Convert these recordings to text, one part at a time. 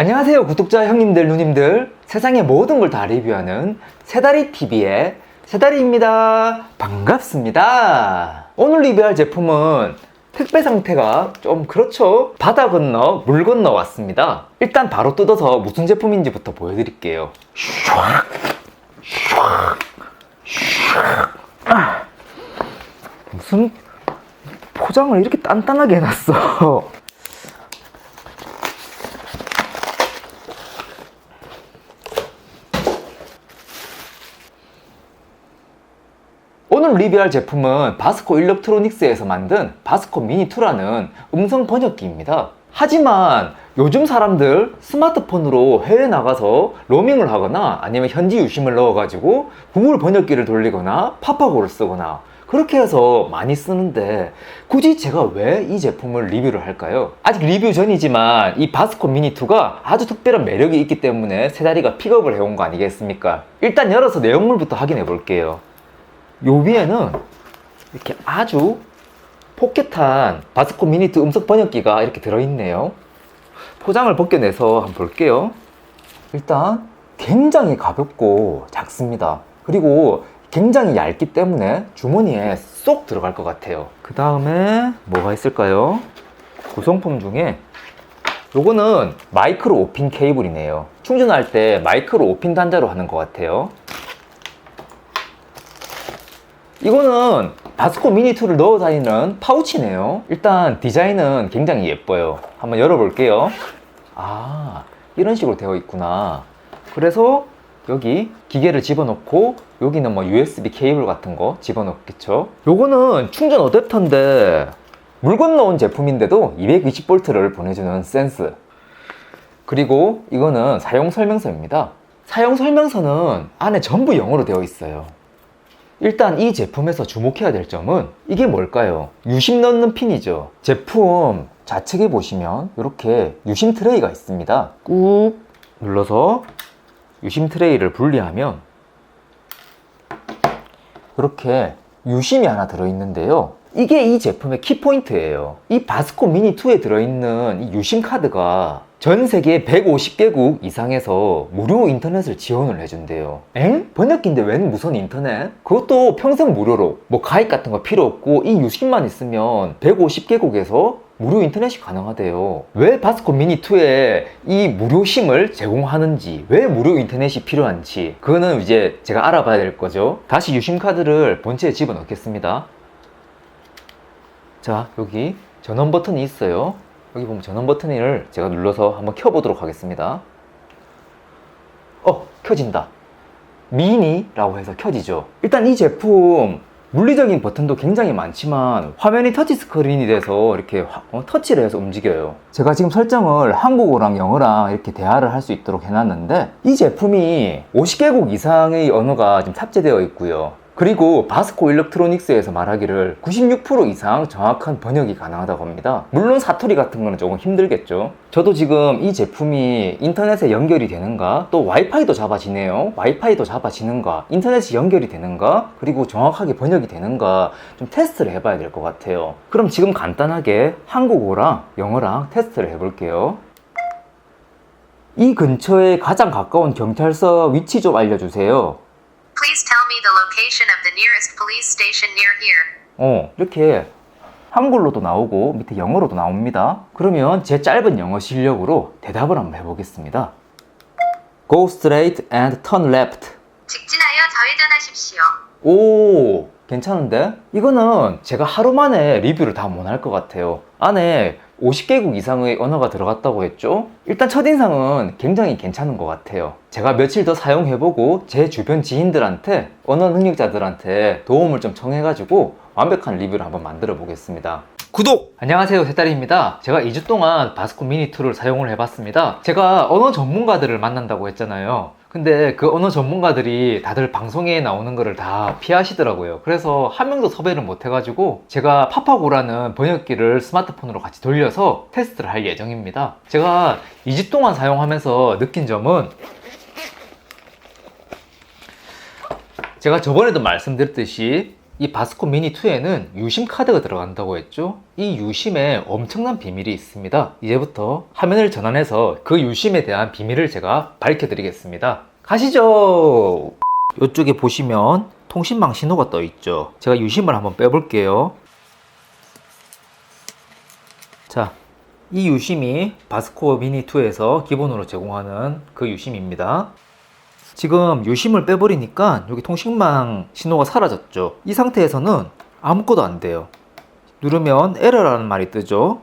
안녕하세요 구독자 형님들 누님들. 세상의 모든 걸 다 리뷰하는 세다리TV의 세다리입니다. 반갑습니다. 오늘 리뷰할 제품은 택배 상태가 좀 그렇죠? 바다 건너 물 건너 왔습니다. 일단 바로 뜯어서 무슨 제품인지부터 보여드릴게요. 아, 무슨 포장을 이렇게 단단하게 해놨어 리뷰할 제품은 바스코 일렉트로닉스에서 만든 바스코 미니2라는 음성 번역기입니다. 하지만 요즘 사람들 스마트폰으로 해외 나가서 로밍을 하거나 아니면 현지 유심을 넣어가지고 구글 번역기를 돌리거나 파파고를 쓰거나 그렇게 해서 많이 쓰는데 굳이 제가 왜 이 제품을 리뷰를 할까요? 아직 리뷰 전이지만 이 바스코 미니2가 아주 특별한 매력이 있기 때문에 세 다리가 픽업을 해온 거 아니겠습니까? 일단 열어서 내용물부터 확인해 볼게요. 요 위에는 이렇게 아주 포켓한 바스코 미니트 음성 번역기가 이렇게 들어있네요. 포장을 벗겨내서 한번 볼게요. 일단 굉장히 가볍고 작습니다. 그리고 굉장히 얇기 때문에 주머니에 쏙 들어갈 것 같아요. 그 다음에 뭐가 있을까요? 구성품 중에 요거는 마이크로 오핀 케이블이네요. 충전할 때 마이크로 오핀 단자로 하는 것 같아요. 이거는 바스코 미니2를 넣어 다니는 파우치네요. 일단 디자인은 굉장히 예뻐요. 한번 열어볼게요. 아, 이런 식으로 되어 있구나. 그래서 여기 기계를 집어넣고 여기는 뭐 USB 케이블 같은 거 집어넣겠죠. 요거는 충전 어댑터인데 물 건너온 제품인데도 220V를 보내주는 센스. 그리고 이거는 사용 설명서입니다. 사용 설명서는 안에 전부 영어로 되어 있어요. 일단 이 제품에서 주목해야 될 점은 이게 뭘까요? 유심 넣는 핀이죠. 제품 좌측에 보시면 이렇게 유심 트레이가 있습니다. 꾹 눌러서 유심 트레이를 분리하면 이렇게 유심이 하나 들어있는데요. 이게 이 제품의 키포인트예요. 이 바스코 미니2에 들어있는 이 유심 카드가 전 세계 150개국 이상에서 무료 인터넷을 지원을 해준대요. 엥? 번역기인데 웬 무선 인터넷? 그것도 평생 무료로 뭐 가입 같은 거 필요 없고 이 유심만 있으면 150개국에서 무료 인터넷이 가능하대요. 왜 바스코 미니2에 이 무료 심을 제공하는지, 왜 무료 인터넷이 필요한지, 그거는 이제 제가 알아봐야 될 거죠. 다시 유심 카드를 본체에 집어넣겠습니다. 자, 여기 전원 버튼이 있어요. 여기 보면 전원 버튼을 제가 눌러서 한번 켜보도록 하겠습니다. 어, 켜진다. 미니라고 해서 켜지죠. 일단 이 제품 물리적인 버튼도 굉장히 많지만 화면이 터치 스크린이 돼서 이렇게 화- 어, 터치를 해서 움직여요. 제가 지금 설정을 한국어랑 영어랑 이렇게 대화를 할 수 있도록 해놨는데 이 제품이 50개국 이상의 언어가 지금 탑재되어 있고요. 그리고 바스코 일렉트로닉스에서 말하기를 96% 이상 정확한 번역이 가능하다고 합니다. 물론 사투리 같은 거는 조금 힘들겠죠. 저도 지금 이 제품이 인터넷에 연결이 되는가, 또 와이파이도 잡아지네요. 와이파이도 잡아지는가, 인터넷이 연결이 되는가, 그리고 정확하게 번역이 되는가 좀 테스트를 해봐야 될 것 같아요. 그럼 지금 간단하게 한국어랑 영어랑 테스트를 해볼게요. 이 근처에 가장 가까운 경찰서 위치 좀 알려주세요. Me the location of the nearest police station near here. 어, 이렇게 한글로도 나오고 밑에 영어로도 나옵니다. 그러면 제 짧은 영어 실력으로 대답을 한번 해보겠습니다. Go straight and turn left. 직진하여 좌회전하십시오. 오, 괜찮은데? 이거는 제가 하루 만에 리뷰를 다 못할 것 같아요. 안에 50개국 이상의 언어가 들어갔다고 했죠? 일단 첫인상은 굉장히 괜찮은 것 같아요. 제가 며칠 더 사용해보고 제 주변 지인들한테, 언어 능력자들한테 도움을 좀 청해가지고 완벽한 리뷰를 한번 만들어 보겠습니다. 구독! 안녕하세요 세달입니다 제가 2주 동안 바스코 미니2를 사용을 해봤습니다 제가 언어 전문가들을 만난다고 했잖아요 근데 그 언어 전문가들이 다들 방송에 나오는 거를 다 피하시더라고요. 그래서 한 명도 섭외를 못 해가지고 제가 파파고라는 번역기를 스마트폰으로 같이 돌려서 테스트를 할 예정입니다. 제가 2주 동안 사용하면서 느낀 점은 제가 저번에도 말씀드렸듯이 이 바스코 미니 2에는 유심 카드가 들어간다고 했죠? 이 유심에 엄청난 비밀이 있습니다. 이제부터 화면을 전환해서 그 유심에 대한 비밀을 제가 밝혀드리겠습니다. 가시죠! 이쪽에 보시면 통신망 신호가 떠 있죠. 제가 유심을 한번 빼볼게요. 자, 이 유심이 바스코 미니 2에서 기본으로 제공하는 그 유심입니다. 지금 유심을 빼버리니까 여기 통신망 신호가 사라졌죠. 이 상태에서는 아무것도 안 돼요. 누르면 에러라는 말이 뜨죠.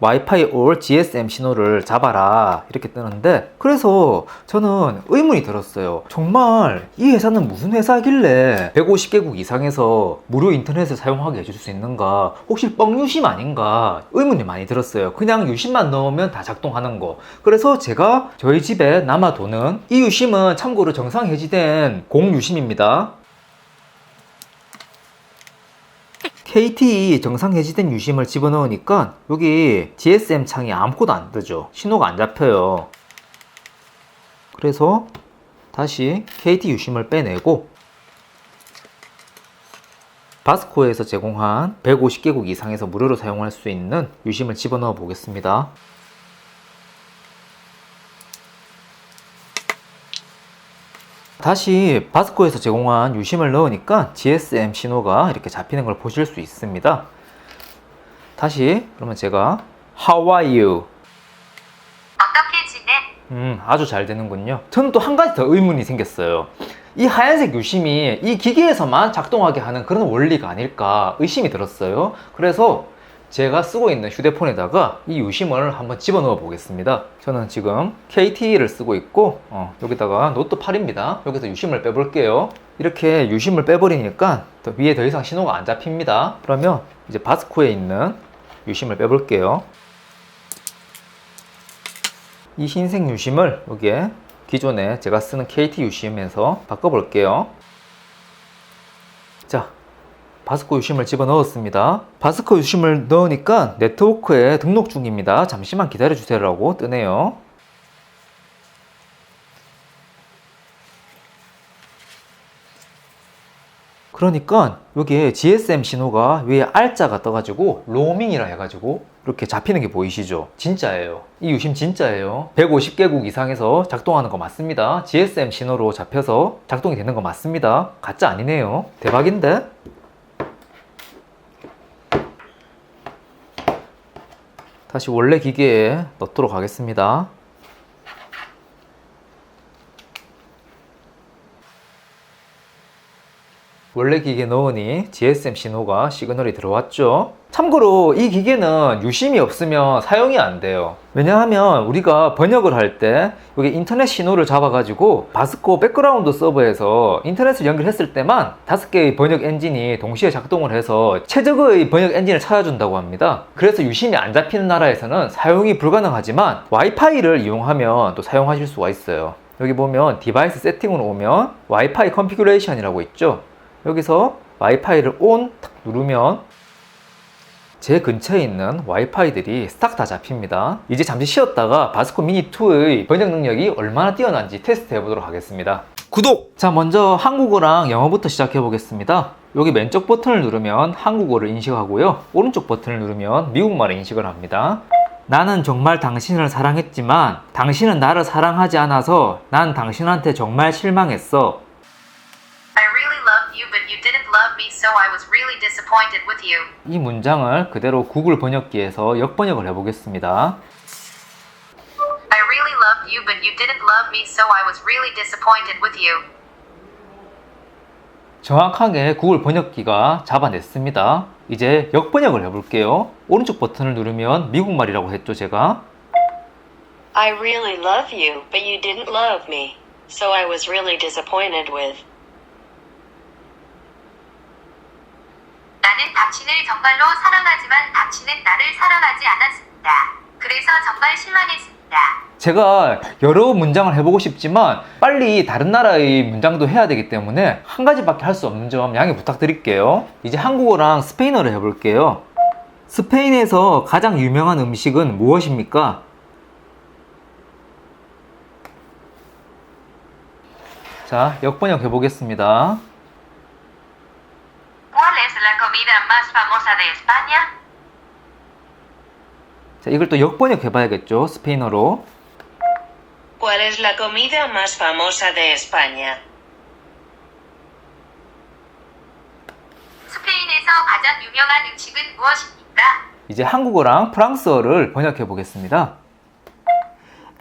Wi-Fi or GSM 신호를 잡아라 이렇게 뜨는데 그래서 저는 의문이 들었어요. 정말 이 회사는 무슨 회사길래 150개국 이상에서 무료 인터넷을 사용하게 해줄 수 있는가? 혹시 뻥유심 아닌가? 의문이 많이 들었어요. 그냥 유심만 넣으면 다 작동하는 거. 그래서 제가 저희 집에 남아도는 이 유심은 참고로 정상 해지된 공유심입니다. KT 정상 해지된 유심을 집어넣으니까 여기 GSM 창이 아무것도 안 뜨죠. 신호가 안 잡혀요. 그래서 다시 KT 유심을 빼내고 바스코에서 제공한 150개국 이상에서 무료로 사용할 수 있는 유심을 집어넣어 보겠습니다. 다시 바스코에서 제공한 유심을 넣으니까 GSM 신호가 이렇게 잡히는 걸 보실 수 있습니다. 다시 그러면 제가 How are you? 어떻게 지내? 음, 아주 잘 되는군요. 저는 또 한 가지 더 의문이 생겼어요. 이 하얀색 유심이 이 기기에서만 작동하게 하는 그런 원리가 아닐까 의심이 들었어요. 그래서 제가 쓰고 있는 휴대폰에다가 이 유심을 한번 집어넣어 보겠습니다. 저는 지금 KT를 쓰고 있고 어, 여기다가 노트 8입니다. 여기서 유심을 빼볼게요. 이렇게 유심을 빼버리니까 더 위에 더 이상 신호가 안 잡힙니다. 그러면 이제 바스코에 있는 유심을 빼볼게요. 이 흰색 유심을 여기에 기존에 제가 쓰는 KT 유심에서 바꿔볼게요. 자, 바스코 유심을 집어넣었습니다. 바스코 유심을 넣으니까 네트워크에 등록 중입니다. 잠시만 기다려주세요 라고 뜨네요. 그러니까 여기에 GSM 신호가 위에 R자가 떠가지고 로밍이라 해가지고 이렇게 잡히는 게 보이시죠? 진짜예요. 이 유심 진짜예요. 150개국 이상에서 작동하는 거 맞습니다. GSM 신호로 잡혀서 작동이 되는 거 맞습니다. 가짜 아니네요. 대박인데? 다시 원래 기계에 넣도록 하겠습니다. 원래 기계 넣으니 GSM 신호가 시그널이 들어왔죠. 참고로 이 기계는 유심이 없으면 사용이 안 돼요. 왜냐하면 우리가 번역을 할 때 여기 인터넷 신호를 잡아 가지고 바스코 백그라운드 서버에서 인터넷을 연결했을 때만 다섯 개의 번역 엔진이 동시에 작동을 해서 최적의 번역 엔진을 찾아준다고 합니다. 그래서 유심이 안 잡히는 나라에서는 사용이 불가능하지만 와이파이를 이용하면 또 사용하실 수가 있어요. 여기 보면 디바이스 세팅으로 오면 와이파이 컨피규레이션이라고 있죠. 여기서 와이파이를 온 탁 누르면 제 근처에 있는 와이파이들이 싹 다 잡힙니다. 이제 잠시 쉬었다가 바스코 미니 2의 번역 능력이 얼마나 뛰어난지 테스트 해보도록 하겠습니다. 구독! 자, 먼저 한국어랑 영어부터 시작해 보겠습니다. 여기 왼쪽 버튼을 누르면 한국어를 인식하고요. 오른쪽 버튼을 누르면 미국말을 인식을 합니다. 나는 정말 당신을 사랑했지만 당신은 나를 사랑하지 않아서 난 당신한테 정말 실망했어. I really loved you, but you didn't love me, so I was really disappointed with you. 이 문장을 그대로 구글 번역기에서 역번역을 해보겠습니다. I really loved you, but you didn't love me, so I was really disappointed with you. 정확하게 구글 번역기가 잡아냈습니다. 이제 역번역을 해볼게요. 오른쪽 버튼을 누르면 미국말이라고 했죠, 제가. I really love you, but you didn't love me. So I was really disappointed with. 나는 당신을 정말로 사랑하지만 당신은 나를 사랑하지 않았습니다. 그래서 정말 실망했습니다. 제가 여러 문장을 해보고 싶지만 빨리 다른 나라의 문장도 해야 되기 때문에 한 가지밖에 할 수 없는 점 양해 부탁드릴게요. 이제 한국어랑 스페인어를 해볼게요. 스페인에서 가장 유명한 음식은 무엇입니까? 자, 역번역 해보겠습니다. What de España? 자, 이걸 또 역번역해 봐야겠죠. 스페인어로. ¿Cuál es la comida más famosa de España? 스페인에서 가장 유명한 음식은 무엇입니까? 이제 한국어랑 프랑스어를 번역해 보겠습니다.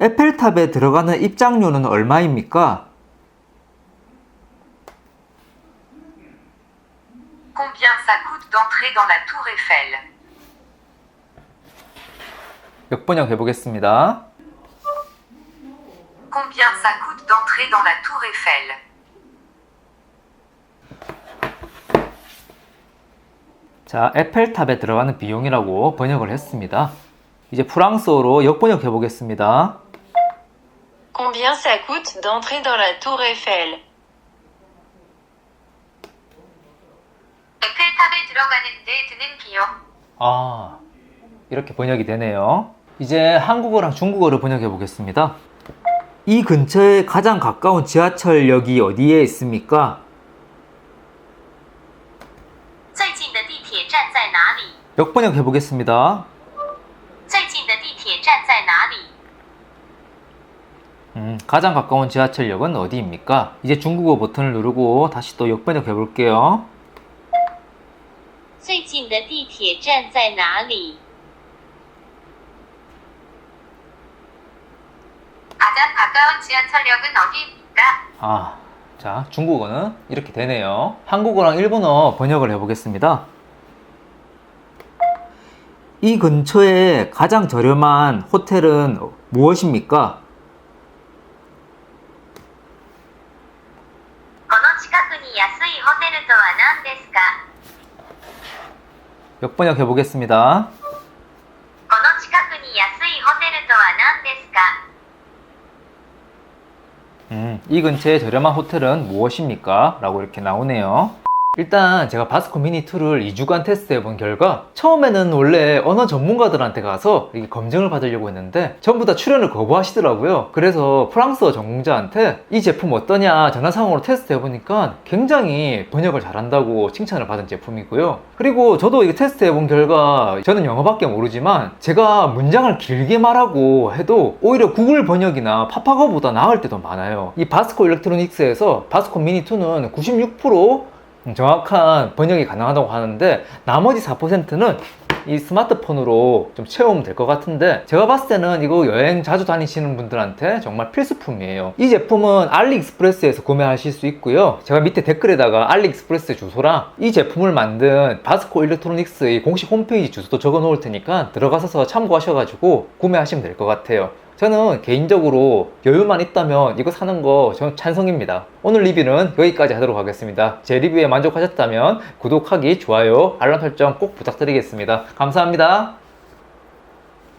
에펠탑에 들어가는 입장료는 얼마입니까? Combien ça coûte d'entrer dans la tour Eiffel? 역번역 해 보겠습니다. Combien ça coûte d'entrer dans la tour Eiffel? 자, 에펠탑에 들어가는 비용이라고 번역을 했습니다. 이제 프랑스어로 역번역 해 보겠습니다. Combien ça coûte d'entrer dans la tour Eiffel? 에펠탑에 들어가는데 드는 비용. 아, 이렇게 번역이 되네요. 이제 한국어랑 중국어를 번역해 보겠습니다. 이 근처에 가장 가까운 지하철역이 어디에 있습니까? 最近的地铁站在哪里？ 역번역해 보겠습니다. 最近的地铁站在哪里？ 음, 가장 가까운 지하철역은 어디입니까? 이제 중국어 버튼을 누르고 다시 또 역번역해 볼게요. 最近的地铁站在哪里？ 가장 가까운 지하철역은 어디입니까? 아, 자, 중국어는 이렇게 되네요. 한국어랑 일본어 번역을 해보겠습니다. 이 근처에 가장 저렴한 호텔은 무엇입니까? 역번역 해보겠습니다. この近くに安いホテルとは何ですか 음, 이 근처에 저렴한 호텔은 무엇입니까? 라고 이렇게 나오네요. 일단 제가 바스코 미니 2를 2주간 테스트해 본 결과 처음에는 원래 언어 전문가들한테 가서 검증을 받으려고 했는데 전부 다 출연을 거부하시더라고요. 그래서 프랑스어 전공자한테 이 제품 어떠냐 전화상으로 테스트해 보니까 굉장히 번역을 잘한다고 칭찬을 받은 제품이고요. 그리고 저도 이게 테스트해 본 결과 저는 영어밖에 모르지만 제가 문장을 길게 말하고 해도 오히려 구글 번역이나 파파고보다 나을 때도 많아요. 이 바스코 일렉트로닉스에서 바스코 미니 2는 96% 정확한 번역이 가능하다고 하는데 나머지 4%는 이 스마트폰으로 좀 채우면 될 것 같은데 제가 봤을 때는 이거 여행 자주 다니시는 분들한테 정말 필수품이에요. 이 제품은 알리익스프레스에서 구매하실 수 있고요. 제가 밑에 댓글에다가 알리익스프레스 주소랑 이 제품을 만든 바스코 일렉트로닉스의 공식 홈페이지 주소도 적어 놓을 테니까 들어가셔서 참고하셔가지고 구매하시면 될 것 같아요 저는 개인적으로 여유만 있다면 이거 사는 거 저는 찬성입니다. 오늘 리뷰는 여기까지 하도록 하겠습니다. 제 리뷰에 만족하셨다면 구독하기, 좋아요, 알람 설정 꼭 부탁드리겠습니다. 감사합니다.